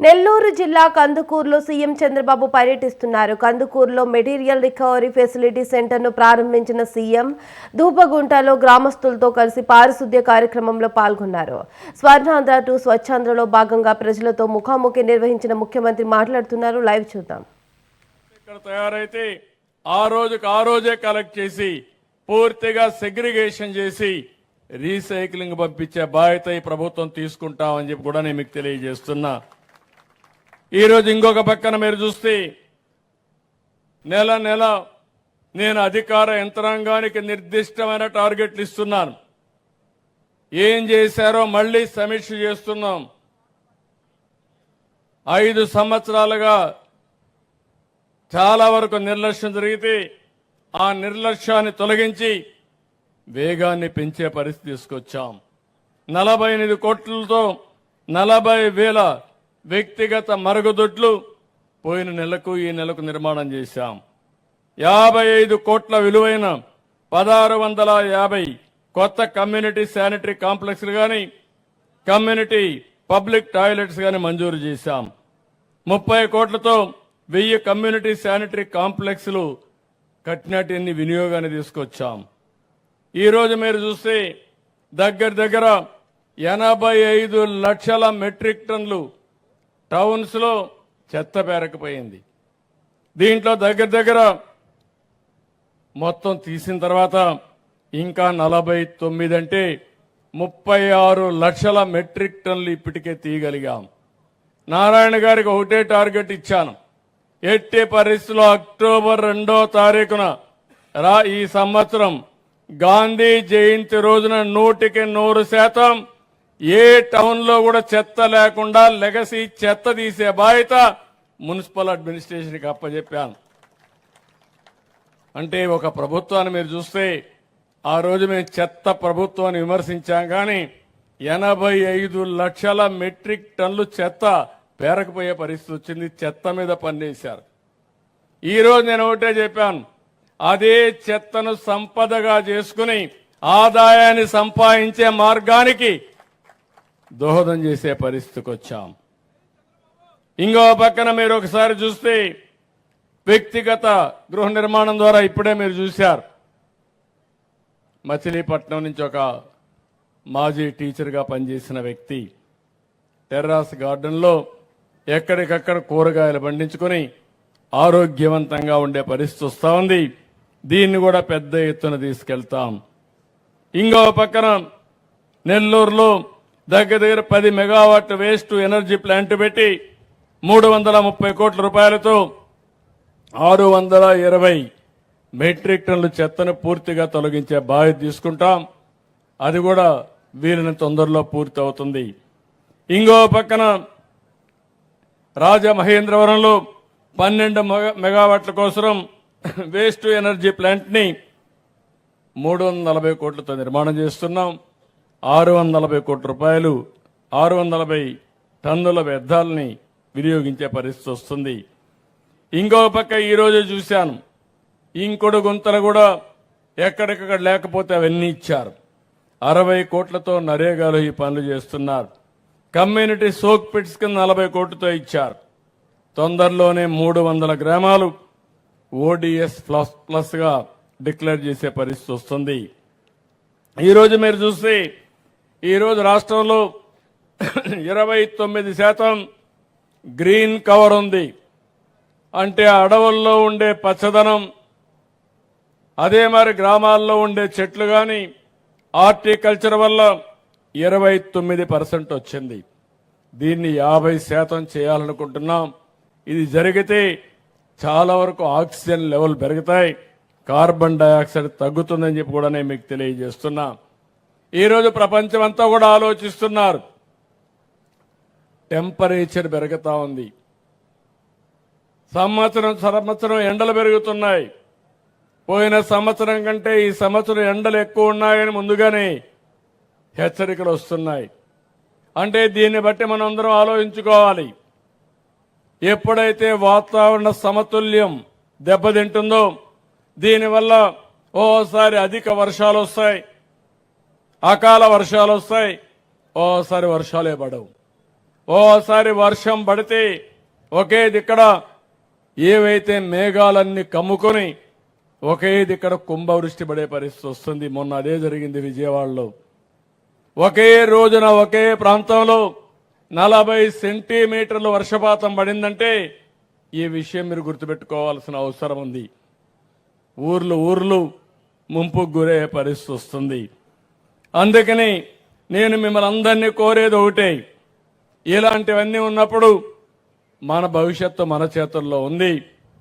నెల్లూరు జిల్లా కందుకూరులో సీఎం చంద్రబాబు పర్యటిస్తున్నారు. కందుకూరులో material recovery facility సెంటర్ను ప్రారంభించిన సీఎం ధూపగుంటలో గ్రామస్తులతో కలిసి పారిశుద్ధ్య కార్యక్రమంలో పాల్గొన్నారు. స్వర్ణాంధ్ర టు స్వచ్ఛాంధ్రలో భాగంగా ప్రజలతో ముఖాముఖి నిర్వహించిన ముఖ్యమంత్రి మాట్లాడుతున్నారు. లైవ్ చూద్దాం. ఇక్కడ తయారైతే ఆ రోజుకి ఆ రోజే కలెక్ట్ చేసి పూర్తిగా సెగ్రిగేషన్ చేసి రీసైక్లింగ్ పంపించే బాధ్యత ఈ ప్రభుత్వం తీసుకుంటామని చెప్పి కూడా నేను మీకు తెలియజేస్తున్నా. ఈ రోజు ఇంకొక పక్కన మీరు చూస్తే నెల నెల నేను అధికార యంత్రాంగానికి నిర్దిష్టమైన టార్గెట్లు ఇస్తున్నాను. ఏం చేశారో మళ్ళీ సమీక్ష చేస్తున్నాం. ఐదు సంవత్సరాలుగా చాలా వరకు నిర్లక్ష్యం జరిగితే ఆ నిర్లక్ష్యాన్ని తొలగించి వేగాన్ని పెంచే పరిస్థితి తీసుకొచ్చాం. నలభై ఎనిమిది కోట్లతో నలభై వేల వ్యక్తిగత మరుగుదొడ్లు పోయిన నెలకు ఈ నెలకు నిర్మాణం చేశాం. యాభై ఐదు కోట్ల విలువైన పదహారు వందల యాభై కొత్త కమ్యూనిటీ శానిటరీ కాంప్లెక్స్లు కానీ కమ్యూనిటీ పబ్లిక్ టాయిలెట్స్ కానీ మంజూరు చేశాం. ముప్పై కోట్లతో వెయ్యి కమ్యూనిటీ శానిటరీ కాంప్లెక్స్లు కట్టినటిని వినియోగాన్ని తీసుకొచ్చాం. ఈరోజు మీరు చూస్తే దగ్గర దగ్గర ఎనభై ఐదు లక్షల మెట్రిక్ టన్లు టౌన్స్లో చెత్త పేరకపోయింది. దీంట్లో దగ్గర దగ్గర మొత్తం తీసిన తర్వాత ఇంకా నలభై తొమ్మిది అంటే ముప్పై ఆరు లక్షల మెట్రిక్ టన్లు ఇప్పటికే తీయగలిగాం. నారాయణ గారికి ఒకటే టార్గెట్ ఇచ్చాను. ఎట్టి పరిస్థితుల్లో అక్టోబర్ రెండో తారీఖున రా ఈ సంవత్సరం గాంధీ జయంతి రోజున నూటికి నూరు శాతం ఏ టౌన్లో కూడా చెత్త లేకుండా లెగసీ చెత్త తీసే బాధ్యత మున్సిపల్ అడ్మినిస్ట్రేషన్కి అప్పచెప్పాను అంటే ఒక ప్రభుత్వాన్ని మీరు చూస్తే ఆ రోజు మేము చెత్త ప్రభుత్వాన్ని విమర్శించాం కానీ ఎనభై ఐదు లక్షల మెట్రిక్ టన్లు చెత్త పేరకపోయే పరిస్థితి వచ్చింది. చెత్త మీద పనిచేశారు ఈరోజు నేను ఒకటే చెప్పాను. అదే చెత్తను సంపదగా చేసుకుని ఆదాయాన్ని సంపాదించే మార్గానికి దోహదం చేసే పరిస్థితికి వచ్చాం. ఇంకో పక్కన మీరు ఒకసారి చూస్తే వ్యక్తిగత గృహ నిర్మాణం ద్వారా ఇప్పుడే మీరు చూశారు. మచిలీపట్నం నుంచి ఒక మాజీ టీచర్గా పనిచేసిన వ్యక్తి టెర్రాస్ గార్డెన్లో ఎక్కడికక్కడ కూరగాయలు పండించుకొని ఆరోగ్యవంతంగా ఉండే పరిస్థితి వస్తూ ఉంది. దీన్ని కూడా పెద్ద ఎత్తున తీసుకెళ్తాం. ఇంకో పక్కన నెల్లూరులో దగ్గర దగ్గర పది మెగావాట్ వేస్ట్ ఎనర్జీ ప్లాంట్ పెట్టి మూడు వందల ముప్పై కోట్ల రూపాయలతో ఆరు వందల ఇరవై మెట్రిక్ టన్నుల చెత్తను పూర్తిగా తొలగించే బాధ్యత తీసుకుంటాం. అది కూడా వీరిని తొందరలో పూర్తి అవుతుంది ఇంకో పక్కన రాజమహేంద్రవరంలో పన్నెండు మెగా- మెగావాట్ల కోసం వేస్ట్ ఎనర్జీ ప్లాంట్ని మూడు వందల నలభై కోట్లతో నిర్మాణం చేస్తున్నాం. ఆరు వందల నలభై కోట్ల రూపాయలు ఆరు వందల నలభై టన్నుల వ్యర్థాలని వినియోగించే పరిస్థితి వస్తుంది. ఇంకో పక్క ఈరోజు చూశాను. ఇంకొడు గుంతలు కూడా ఎక్కడికక్కడ లేకపోతే అవన్నీ ఇచ్చారు. అరవై కోట్లతో నరేగాలు ఈ పనులు చేస్తున్నారు. కమ్యూనిటీ సోక్ పిట్స్ కింద నలభై కోట్లతో ఇచ్చారు. తొందరలోనే మూడు వందల గ్రామాలు ఓడిఎస్ ప్లస్ ప్లస్గా డిక్లేర్ చేసే పరిస్థితి వస్తుంది. ఈరోజు మీరు చూస్తే ఈరోజు రాష్ట్రంలో ఇరవై తొమ్మిది శాతం గ్రీన్ కవర్ ఉంది. అంటే అడవుల్లో ఉండే పచ్చదనం అదే మరి గ్రామాల్లో ఉండే చెట్లు కానీ హార్టికల్చర్ వల్ల ఇరవై తొమ్మిది పర్సెంట్ వచ్చింది. దీన్ని యాభై శాతం చేయాలనుకుంటున్నాం. ఇది జరిగితే చాలా వరకు ఆక్సిజన్ లెవెల్ పెరుగుతాయి. కార్బన్ డయాక్సైడ్ తగ్గుతుందని చెప్పి కూడా నేను మీకు తెలియజేస్తున్నా. ఈరోజు ప్రపంచం అంతా కూడా ఆలోచిస్తున్నారు. టెంపరేచర్ పెరుగుతూ ఉంది. సంవత్సరం సంవత్సరం ఎండలు పెరుగుతున్నాయి. పోయిన సంవత్సరం కంటే ఈ సంవత్సరం ఎండలు ఎక్కువ ఉన్నాయని ముందుగానే హెచ్చరికలు వస్తున్నాయి. అంటే దీన్ని బట్టి మనం అందరం ఆలోచించుకోవాలి. ఎప్పుడైతే వాతావరణ సమతుల్యం దెబ్బతింటుందో దీనివల్ల ఓసారి అధిక వర్షాలు వస్తాయి. అకాల వర్షాలు వస్తాయి. ఓసారి వర్షాలే పడవు. ఓసారి వర్షం పడితే ఒకే దిక్కడ ఏవైతే మేఘాలన్నీ కమ్ముకొని ఒకే దిక్కడ కుంభవృష్టి పడే పరిస్థితి వస్తుంది. మొన్న అదే జరిగింది విజయవాడలో. ఒకే రోజున ఒకే ప్రాంతంలో నలభై సెంటీమీటర్లు వర్షపాతం పడిందంటే ఈ విషయం మీరు గుర్తుపెట్టుకోవాల్సిన అవసరం ఉంది. ఊర్లు ఊర్లు ముంపుకు గురే పరిస్థితి వస్తుంది. అందుకని నేను మిమ్మల్ని అందరినీ కోరేది ఒకటే. ఇలాంటివన్నీ ఉన్నప్పుడు మన భవిష్యత్తు మన చేతుల్లో ఉంది.